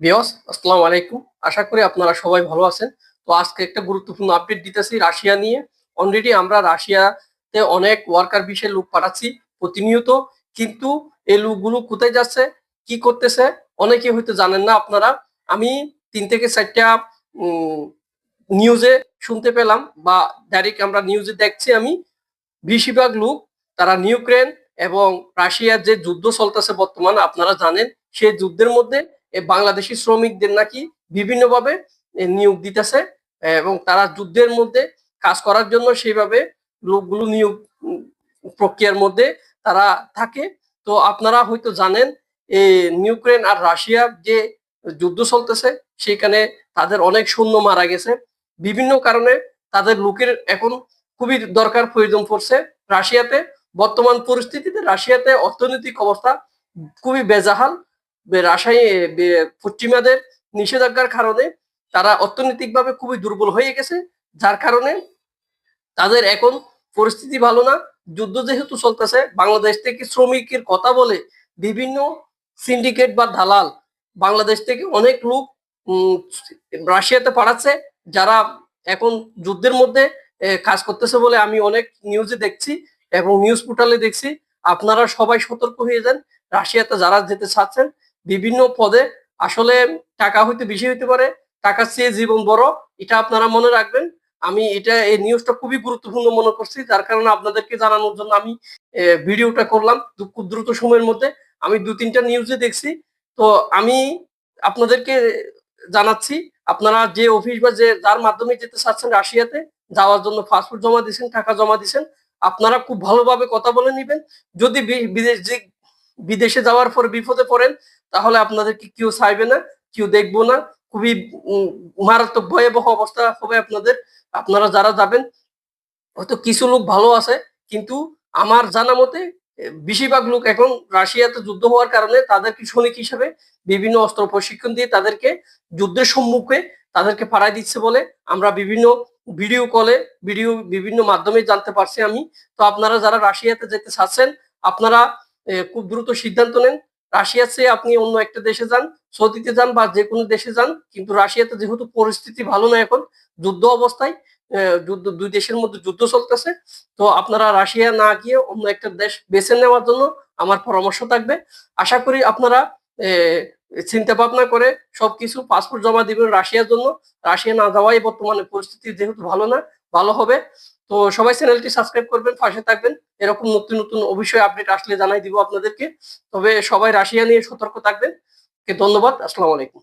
বিয়স আসসালামু আলাইকুম। আশা করি আপনারা সবাই ভালো আছেন। তো আজকে একটা গুরুত্বপূর্ণ আপডেট দিতেছি রাশিয়া নিয়ে। অলরেডি আমরা রাশিয়াতে অনেক ওয়ার্কার বিষয়ে লোক পাঠাচ্ছি প্রতিনিয়ত। কিন্তু এই লোকগুলো কোথায় যাচ্ছে, কি করতেছে, অনেকে হয়তো জানেন না আপনারা। আমি তিন থেকে চারটা নিউজে শুনতে পেলাম বা ডাইরেক্ট আমরা নিউজে দেখছি আমি। বেশিরভাগ লোক তারা ইউক্রেন এবং রাশিয়ার যে যুদ্ধ চলতেছে বর্তমান, আপনারা জানেন, সেই যুদ্ধের মধ্যে বাংলাদেশি শ্রমিকদের নাকি বিভিন্নভাবে নিয়োগ দিতেছে এবং তারা যুদ্ধের মধ্যে কাজ করার জন্য সেইভাবে লোকগুলো নিয়োগ প্রক্রিয়ার মধ্যে তারা থাকে। তো আপনারা হয়তো জানেন ইউক্রেন আর রাশিয়ার যে যুদ্ধ চলতেছে সেখানে তাদের অনেক সৈন্য মারা গেছে। বিভিন্ন কারণে তাদের লোকের এখন খুবই দরকার প্রয়োজন পড়ছে রাশিয়াতে। বর্তমান পরিস্থিতিতে রাশিয়াতে অর্থনৈতিক অবস্থা খুবই বেজাহাল। রাশাই পশ্চিমাদের নিষেধাজ্ঞার কারণে তারা অর্থনৈতিকভাবে খুবই দুর্বল হয়ে গেছে, যার কারণে তাদের এখন পরিস্থিতি ভালো না। যুদ্ধ যেহেতু চলতেছে, বাংলাদেশ থেকে শ্রমিকের কথা বলে বিভিন্ন সিন্ডিকেট বা দালাল বাংলাদেশ থেকে অনেক লোক রাশিয়াতে পাঠাচ্ছে, যারা এখন যুদ্ধের মধ্যে কাজ করতেছে বলে আমি অনেক নিউজে দেখছি এবং নিউজ পোর্টালে দেখছি। আপনারা সবাই সতর্ক হয়ে যান। রাশিয়াতে যারা যেতে চাচ্ছেন বিভিন্ন পদে আসলে টাকা হইতে বেশি হইতে পারে, টাকা চেয়ে জীবন বড়, এটা আপনারা মনে রাখবেন। আমি এটা, এই নিউজটা খুবই গুরুত্বপূর্ণ মনে করছি, যার কারণে আপনাদেরকে জানানোর জন্য আমি ভিডিওটা করলাম খুব দ্রুত সময়ের মধ্যে। আমি দু তিনটা নিউজে দেখছি। তো আমি আপনাদেরকে জানাচ্ছি, আপনারা যে অফিস বা যে, যার মাধ্যমে যেতে চাচ্ছেন রাশিয়াতে, যাওয়ার জন্য পাসপোর্ট জমা দিয়েছেন, টাকা জমা দিয়েছেন, আপনারা খুব ভালোভাবে কথা বলে নেবেন। যদি বিদেশ বিদেশে যাওয়ার পর বিপদে পড়েন তাহলে আপনাদেরকে কেউ চাইবে না, কেউ দেখব না। খুবই মারাত্মক ভয়াবহ অবস্থা হবে আপনাদের। আপনারা যারা যাবেন, হয়তো কিছু লোক ভালো আছে, কিন্তু আমার জানা মতে বেশিরভাগ লোক এখন রাশিয়াতে যুদ্ধ হওয়ার কারণে তাদেরকে সৈনিক হিসেবে বিভিন্ন অস্ত্র প্রশিক্ষণ দিয়ে তাদেরকে যুদ্ধের সম্মুখে তাদেরকে পাঠাই দিচ্ছে বলে আমরা বিভিন্ন ভিডিও কলে, ভিডিও বিভিন্ন মাধ্যমে জানতে পারছি আমি। তো আপনারা যারা রাশিয়াতে যেতে চাচ্ছেন, আপনারা খুব দ্রুত সিদ্ধান্ত নেন। রাশিয়া চেয়ে আপনি অন্য একটা দেশে যান, সৌদিতে যান বা যে কোনো দেশে যান, কিন্তু রাশিয়াতে যেহেতু পরিস্থিতি ভালো না এখন, যুদ্ধ অবস্থায় যুদ্ধ, দুই দেশের মধ্যে যুদ্ধ চলতেছে, তো আপনারা রাশিয়া না গিয়ে অন্য একটা দেশ বেছে নেওয়ার জন্য আমার পরামর্শ থাকবে। আশা করি আপনারা চিন্তা ভাবনা করে সবকিছু পাসপোর্ট জমা দিবেন রাশিয়ার জন্য। রাশিয়া না যাওয়াই বর্তমানে পরিস্থিতি যেহেতু ভালো না ভালো হবে। তো সবাই চ্যানেলটি সাবস্ক্রাইব করবেন, পাশে থাকবেন। এরকম নতুন নতুন অবশ্যই আপডেট আসলে জানাই দিব আপনাদেরকে। তবে সবাই রাশিয়া নিয়ে সতর্ক থাকবেন। ধন্যবাদ, আসসালামু আলাইকুম।